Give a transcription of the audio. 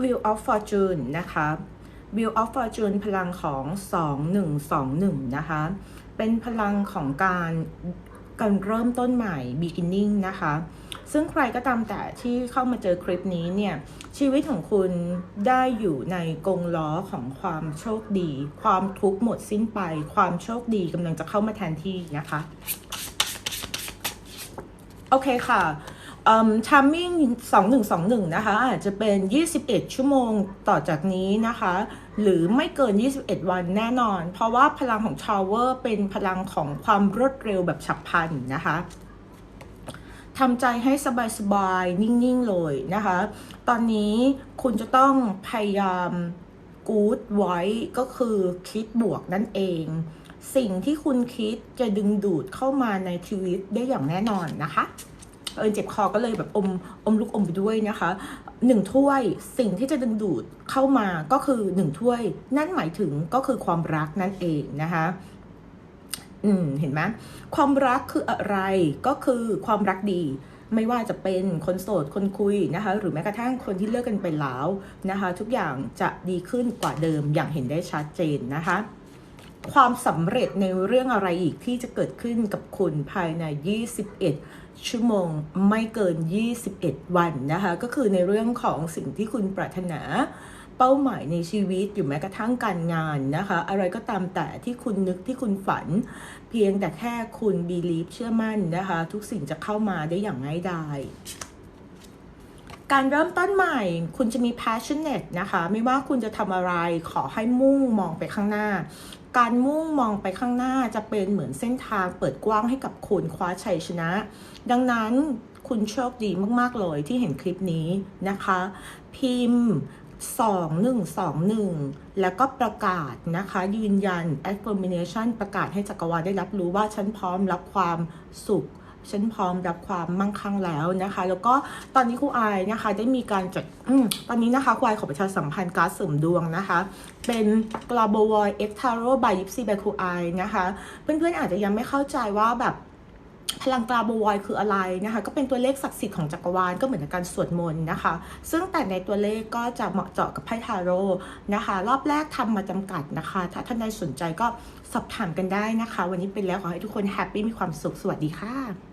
Wheel of Fortune นะคะ Wheel of Fortune พลังของ 2121 นะคะ เป็นพลังของการการเริ่มต้นใหม่ beginning นะคะ ซึ่งใครก็ตามแต่ที่เข้ามาเจอคลิปนี้เนี่ย ชีวิตของคุณได้อยู่ในกรงล้อของความโชคดี ความทุกข์หมดสิ้นไป ความโชคดีกำลังจะเข้ามาแทนที่นะคะ โอเคค่ะ ทัมมิ่ง2121 นะคะ อาจจะเป็น 21 ชั่วโมงต่อจากนี้นะคะ หรือไม่เกิน 21 วันแน่นอน เพราะว่าพลังของชาวเวอร์เป็นพลังของความรวดเร็วแบบฉับพลันนะคะทำใจให้สบายๆ นิ่งๆ เลยนะคะ ตอนนี้คุณจะต้องพยายามกู๊ดไว้ก็คือคิดบวกนั่นเอง สิ่งที่คุณคิดจะดึงดูดเข้ามาในชีวิตได้อย่างแน่นอนนะคะ เออเจ็บคอก็เลยแบบอมอมลูกอมไปด้วยนะคะหนึ่งถ้วยสิ่งที่จะดึงดูดเข้ามาก็คือหนึ่งถ้วย นั่นหมายถึงก็คือความรักนั่นเองนะคะอืมเห็นไหมความรักคืออะไรก็คือความรักดีไม่ว่าจะเป็นคนโสดคนคุยนะคะ หรือแม้กระทั่งคนที่เลิกกันไปแล้วนะคะ ทุกอย่างจะดีขึ้นกว่าเดิมอย่างเห็นได้ชัดเจนนะคะ ความสำเร็จในเรื่องอะไรอีกที่จะเกิดขึ้นกับคุณภายใน 21 ชั่วโมงไม่เกิน 21 วันนะคะ ก็คือในเรื่องของสิ่งที่คุณปรารถนา เป้าหมายในชีวิตอยู่แม้กระทั่งการงานนะคะ อะไรก็ตามแต่ที่คุณนึกที่คุณฝัน เพียงแต่แค่คุณบีลีฟเชื่อมั่นนะคะ ทุกสิ่งจะเข้ามาได้อย่างง่ายดายการเริ่มต้นใหม่คุณจะมี passionate นะคะ ไม่ว่าคุณจะทำอะไรขอให้มุ่งมองไปข้างหน้า การมุ่งมองไปข้างหน้าจะเป็นเหมือนเส้นทางเปิดกว้างให้กับคุณคว้าชัยชนะ ดังนั้นคุณโชคดีมาก ๆ เลยที่เห็นคลิปนี้นะคะ พิมพ์ 2121 แล้วก็ประกาศนะคะ ยืนยัน affirmation ประกาศให้จักรวาลได้รับรู้ว่าฉันพร้อมรับความสุข ฉันพร้อมรับความมั่งคั่งแล้วนะคะ แล้วก็ตอนนี้ครูอายนะคะ ได้มีการจัดอตอนนี้นะคะครูอขอประชาสัมพันธ์การเสริมดวงนะคะ เป็น Global Void X Tarot by Yipsy by ครูอนะคะ เพื่อนๆอาจจะยังไม่เข้าใจว่าแบบพลังกราบวอยคืออะไรนะคะ ก็เป็นตัวเลขศักดิ์สิทธิ์ของจักรวาลก็เหมือนกับการสวดมนต์นะคะ ซึ่งแต่ในตัวเลขก็จะเหมาะเจาะกับไพ่ทาโร่นะคะ รอบแรกทำมาจำกัดนะคะ ถ้าท่านใดสนใจก็สอบถามกันได้นะคะ วันนี้เป็นแล้วขอให้ทุกคนแฮปปี้มีความสุขสวัสดีค่ะ